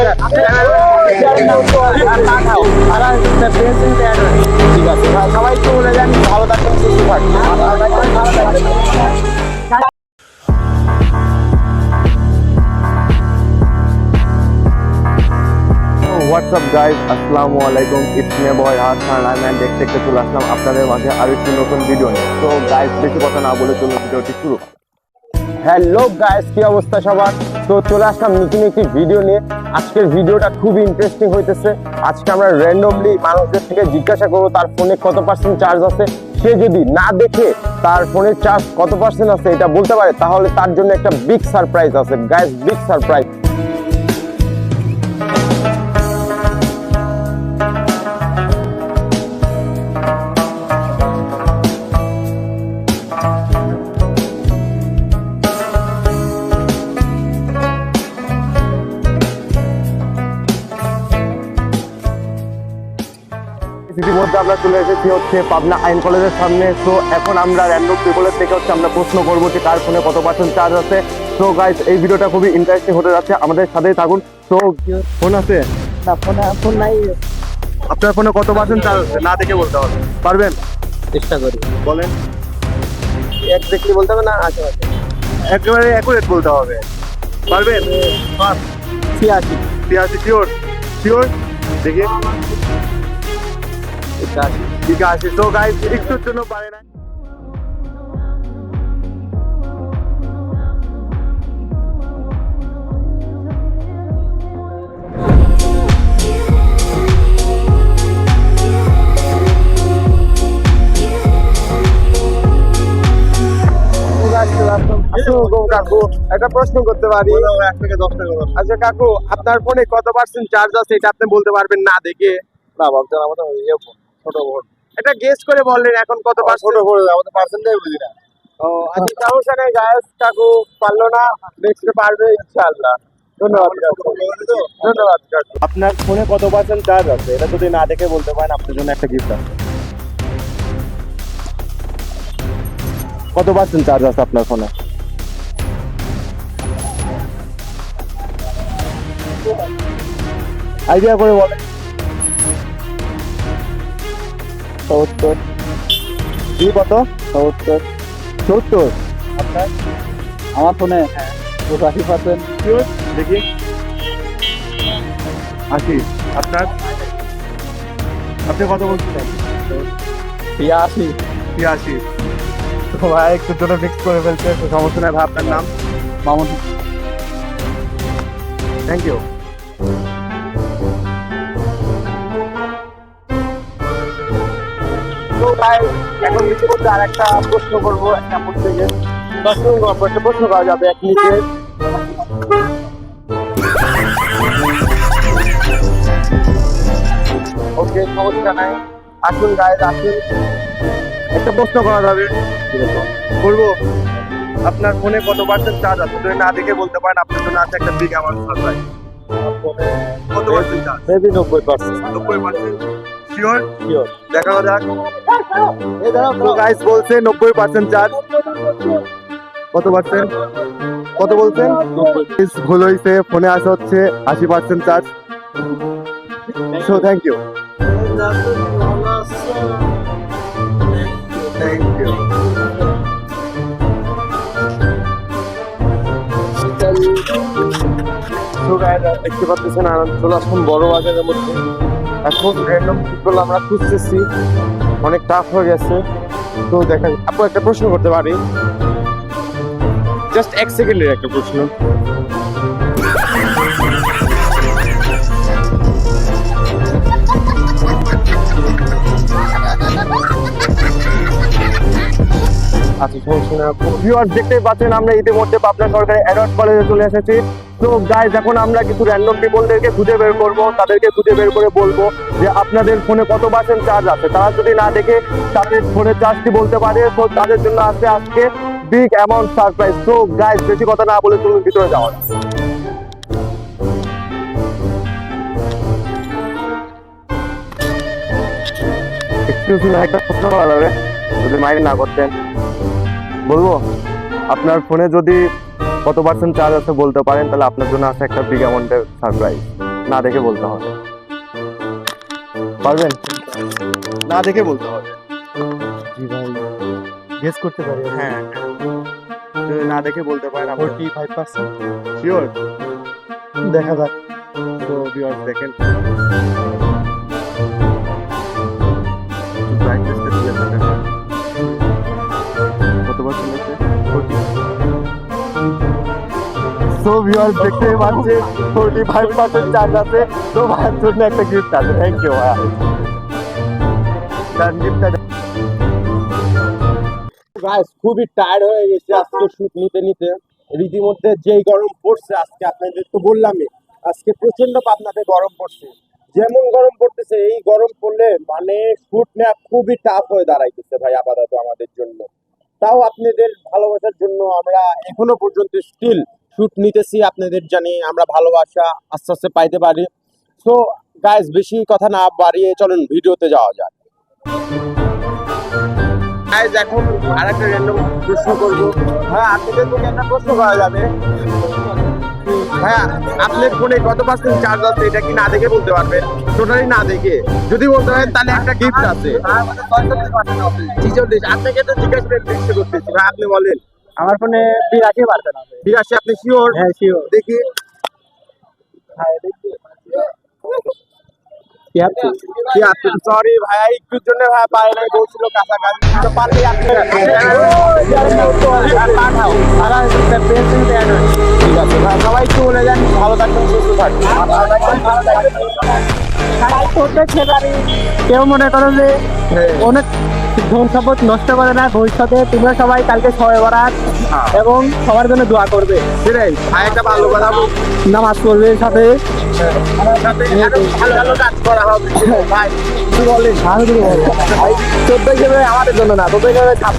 ঠিক আছে WhatsApp guys আসসালামু আলাইকুম ইটস মে বয় হাসান আমি দেখতে দেখতে চলে আসলাম আপনাদের মাঝে আরও একটি নতুন ভিডিও নিয়ে। তো গাইজ বেশি কথা না বলে চলুন ভিডিওটি শুরু। হ্যালো গাইস কি অবস্থা সবার? তো চলে আসলাম নতুন একটি ভিডিও নিয়ে। আজকের ভিডিওটা খুব ইন্টারেস্টিং হইতেছে। আজকে আমরা র্যান্ডমলি মানুষদের থেকে জিজ্ঞাসা করব, তার ফোনে কত পার্সেন্ট চার্জ আছে? সে যদি না দেখে তার ফোনের চার্জ কত পার্সেন্ট আছে, এটা বলতে পারে, তাহলে তার জন্য একটা বিগ সারপ্রাইজ আছে। গ্যাস বিগ সারপ্রাইজ ইতিমধ্যে আমরা চলে এসেছি হচ্ছে পাবনা আইন কলেজের সামনে। তো এখন আমরা র্যান্ডম পিপলের থেকে হচ্ছে আমরা প্রশ্ন করব যে কার ফোনে কত পার্সেন্ট চার্জ আছে। তো গাইজ এই ভিডিওটা খুবই ইন্টারেস্টিং হতে যাচ্ছে। আমাদের সাথেই থাকুন। তো ফোন আছে? না ফোনে ফোন নাই। আপনার ফোনে কত পার্সেন্ট চার্জ আছে? না দেখে বলতে হবে। পারবেন? চেষ্টা করি। বলেন। এক্স্যাক্টলি বলতে হবে না? আশেপাশে একেবারে অ্যাকুরেট বলতে হবে। পারবেন? ছিয়াশি। তিয়াশি শিওর শিওর দেখি। ঠিক আছে তো গাইজ একটুর জন্য পারে না কাকু একটা প্রশ্ন করতে পারি। দশ টাকা আচ্ছা কাকু আপনার ফোনে কত পার্সেন্ট চার্জ আছে এটা আপনি বলতে পারবেন না দেখে। না ভাবছেন আমাদের ছোট ফোন এটা গেস করে বললেন এখন কত ছোট পার্সেন্ট ফোন আমাদের পার্সেন্টেজ বুঝি না। ও আচ্ছা গায়েস কাকু পারল না নেক্সট পারবে ইনশাআল্লাহ। ধন্যবাদ ধন্যবাদ আপনার ফোনে কত পার্সেন্ট চার্জ আছে? এটা যদি না দেখে বলতে পারেন আপনার জন্য একটা গিফট আছে। কত পার্সেন্ট চার্জ আছে আপনার ফোনে? আইডিয়া করে বলেন। সত্তর। জি কত? সত্তর। সত্তর? আপনার? আমার ফোনে পঁচাশি পার্সেন্ট দেখি। আশি। আপনার? আপনি কত বলছিলেন ছিয়াশি ছিয়াশি তো ভাই একটু জন্য মিক্স করে ফেলছে সমস্যা নেই আপনার নাম? মামুন। থ্যাংক ইউ তো এখন কিছু করতে আর একটা প্রশ্ন করব একটা প্রত্যেকে দশ একটা প্রশ্ন করা যাবে এক মিনিটে? ওকে সমস্যা নাই। আসুন গায়ে আসুন একটা প্রশ্ন করা যাবে। করব আপনার ফোনে কত পার্সেন্ট চার্জ আছে? যদি না দেখে বলতে পারেন আপনার জন্য আছে একটা বিগ অ্যামাউন্ট সারপ্রাইজ কত পার্সেন্ট চার্জ নব্বই পার্সেন্ট নব্বই পার্সেন্ট শিওর শিওর দেখানো যাক তো গাইস বলছে নব্বই পার্সেন্ট চার্জ কত পার্সেন্ট কত বলছেন ভুল হয়েছে, ফোনে আসা হচ্ছে, আশি percent charge so thank you thank you দেখতে পাচ্ছেন, আনন্দ, চলে আসুন বড় বাজারের মধ্যে। এখন র্যান্ডম ফুটবল আমরা খুঁজতেছি। অনেক টাফ হয়ে গেছে। তো দেখা আপু, একটা প্রশ্ন করতে পারি। জাস্ট এক সেকেন্ডের একটা প্রশ্ন। আচ্ছা দেখতেই পাচ্ছেন, আমরা ইতিমধ্যে পাবনা সরকারি অ্যাডওয়ার্ড কলেজে চলে এসেছি। তো গাইজ এখন আমরা কিছু র্যান্ডম পিপলদেরকে খুঁজে বের করব, তাদেরকে খুঁজে বের করে বলব যে আপনাদের ফোনে কত পার্সেন্ট চার্জ আছে। তারা যদি না দেখে তাদের ফোনের চার্জটি বলতে পারে, তো তাদের জন্য আছে আজকে বিগ অ্যামাউন্ট সারপ্রাইজ তো গাইজ বেশি কথা না বলে চলুন ভিতরে যাওয়া যাক। একটা প্রশ্ন করা যাবে, যদি মাইন্ড না করতেন বলব? আপনার ফোনে যদি কত পার্সেন্ট চার্জ আছে বলতে পারেন তাহলে আপনার জন্য আছে একটা বিগ অ্যামাউন্টের সারপ্রাইজ না দেখে বলতে হবে। পারবেন? না দেখে বলতে হবে। জি ভাই গেস করতে পারি হ্যাঁ না দেখে বলতে পারেন ফোরটি ফাইভ পার্সেন্ট শিওর দেখা যাক। তো ভিউয়ার্স দেখেন। সো ভিউয়ার্স দেখতে পাচ্ছেন ফোরটি ফাইভ পার্সেন্ট চার্জ আছে। তো ভাইয়ের জন্য একটা গিফট আছে। থ্যাংক ইউ ভাইয়া তার গিফটটা গাইস খুবই টায়ার্ড হয়ে গেছে আজকে শুট নিতে নিতে। রীতিমধ্যে যেই গরম পড়ছে আজকে, আপনাদের তো বললামই, আজকে প্রচণ্ড পাবনাতে গরম পড়ছে। যেমন গরম পড়তেছে, এই গরম পড়লে মানে শুট নেওয়া খুবই টাফ হয়ে দাঁড়াইতেছে ভাই, আপাতত আমাদের জন্য। তাও আপনাদের ভালোবাসার জন্য আমরা এখনও পর্যন্ত স্টিল শুট নিতেছি আপনাদের জানি আমরা ভালোবাসা আস্তে আস্তে পাইতে পারি। সো গাইজ বেশি কথা না বাড়িয়ে চলুন ভিডিওতে যাওয়া যাক। গাইজ এখন আরেকটা র্যান্ডম প্রশ্ন করব। হ্যাঁ আপনাদের থেকে একটা প্রশ্ন করা যাবে। হ্যাঁ আপনার ফোনে কত পার্সেন্ট চার্জ আছে এটা কি না দেখে বলতে পারবেন? টোটালি না দেখে। যদি বলতে পারেন তাহলে একটা গিফট আছে। ছিচল্লিশ। আপনাকে তো জিজ্ঞাসা করতেছি। ভাই আপনি বলেন। আমার ফোনে বিরাশি পার্সেন্ট আছে বিরাশি আপনি শিওর হ্যাঁ শিওর দেখি। সরি ভাইয়া একটুর জন্য ভাই পায় নাই বলছিল কাছাকাছি। তো পারলে আপনি পাঠাও ঠিক আছে ভাই সবাই একটু বলে যান ভালো থাকবেন সুস্থ থাকবেন। কেউ মনে করেন যে অনেক ধ্বংসাপথ নষ্ট করে না ভবিষ্যতে তোমরা সবাই কালকে সবাই বরাত এবং সবার জন্য দোয়া করবে। সেটাই ভালো নামাজ পড়বে সাথে আমাদের জন্য না চোদ্দ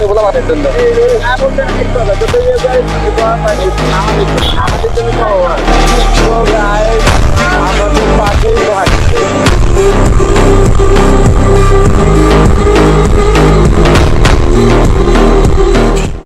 জন্য আমাদের জন্য